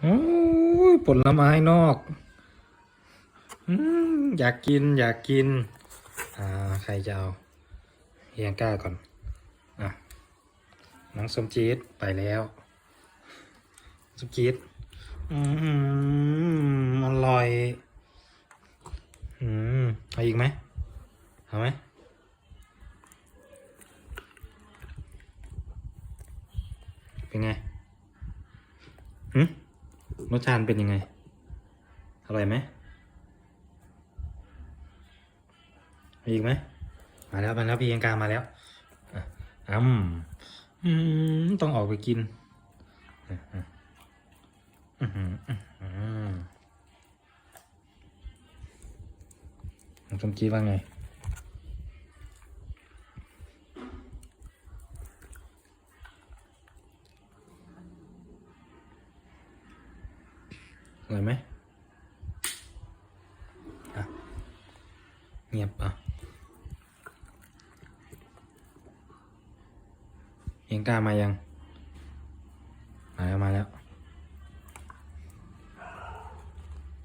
โอ้ยผลไม้นอกอยากกินอยากกิน อ่า ใครจะเอาเฮียงก้าก่อน อะ น้องสมจีดไปแล้วสมจีดอืมอร่อย อืมเอาอีกไหมเอาไหมเป็นไงหืม สชาติเป็นยังไง อร่อยไหมเอาอีกไหม มาแล้วมาแล้วพี่ยังกามาแล้วอืมอืมต้องออกไปกินอืมอืมอืมอืมอืมน้องสมจีว่าไง อร่อยไหมอะเงียบอะเองกล้ามายัง มาแล้วมาแล้ว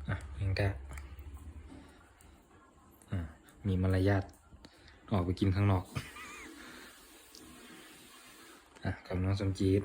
อะเองกล้าอะมีมารยาทออกไปกินข้างนอกอะกับน้องสมจีด